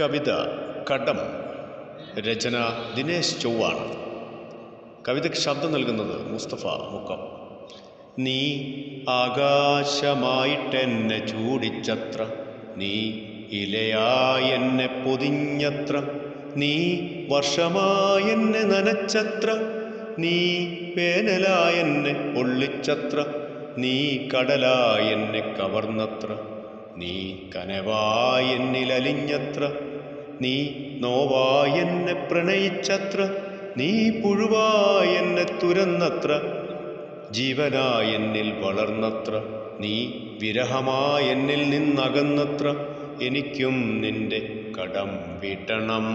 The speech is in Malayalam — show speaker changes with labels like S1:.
S1: കവിത കടം രചന ദിനേശ് ചൊവ്വാണ്. കവിതയ്ക്ക് ശബ്ദം നൽകുന്നത് മുസ്തഫ മുക്കം. നീ ആകാശമായിട്ടെന്നെ ചൂടിച്ചത്ര നീ ഇലയായെന്നെ പൊതിഞ്ഞത്ര നീ വർഷമായെന്നെ നനച്ചത്ര നീ വേനലായെന്നെ പൊള്ളിച്ചത്ര നീ കടലായെന്നെ കവർന്നത്ര നീ കനവായെന്നിലലിഞ്ഞത്ര നീ നോവായെന്നെ പ്രണയിച്ചത്ര നീ പുഴുവായെന്നെ തുരന്നത്ര ജീവനായെന്നിൽ വളർന്നത്ര നീ വിരഹമായെന്നിൽ നിന്നകന്നത്ര എനിക്കും നിന്റെ കടം വീട്ടണം